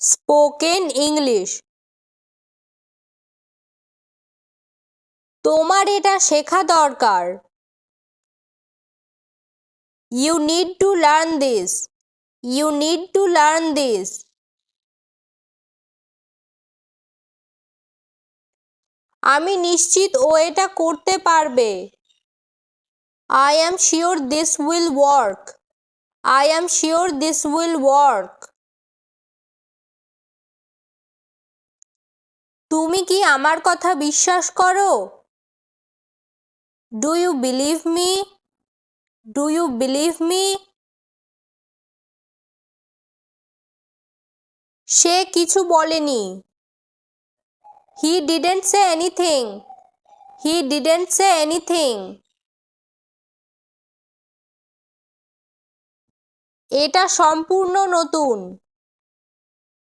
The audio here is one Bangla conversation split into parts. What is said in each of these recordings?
স্পোকেন ইংলিশ তোমার এটা শেখা দরকার। You need to learn this you need to learn this আমি নিশ্চিত ও এটা করতে পারবে। I am sure this will work I am sure this will work তুমি কি আমার কথা বিশ্বাস করো? Do you believe me do you believe me সে কিছু বলেনি। He didn't say anything he didn't say anything এটা সম্পূর্ণ নতুন।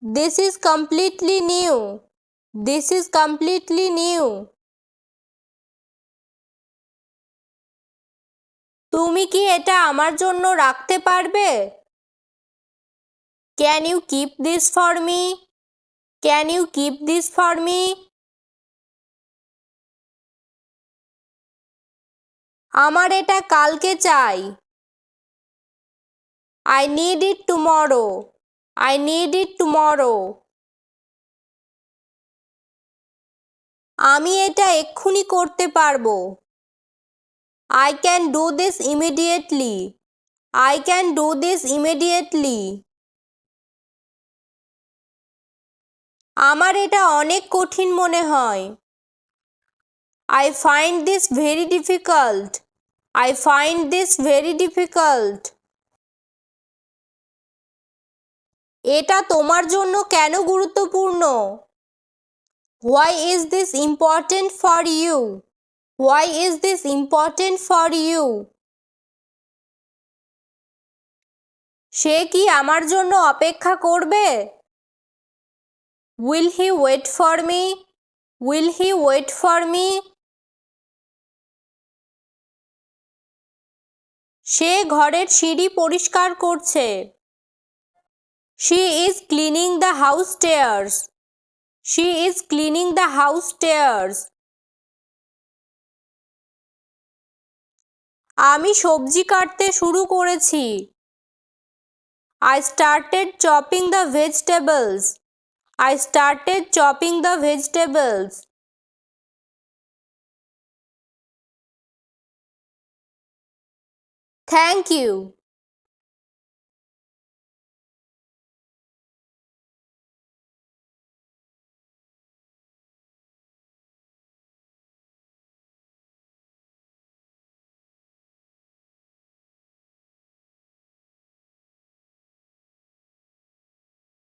This is completely new this is completely new তুমি কি এটা আমার জন্য রাখতে পারবে? Can you keep this for me can you keep this for me আমার এটা কালকে চাই। I need it tomorrow I need it tomorrow আমি এটা এক্ষুনি করতে পারব। I can do this immediately I can do this immediately আমার এটা অনেক কঠিন মনে হয়। I find this very difficult I find this very difficult এটা তোমার জন্য কেন গুরুত্বপূর্ণ? Why is this important for you why is this important for you সে কি আমার জন্য অপেক্ষা করবে? Will he wait for me will he wait for me সে ঘরের সিঁড়ি পরিষ্কার করছে। She is cleaning the house stairs she is cleaning the house stairs আমি সবজি কাটতে শুরু করেছি। I started chopping the vegetables I started chopping the vegetables thank you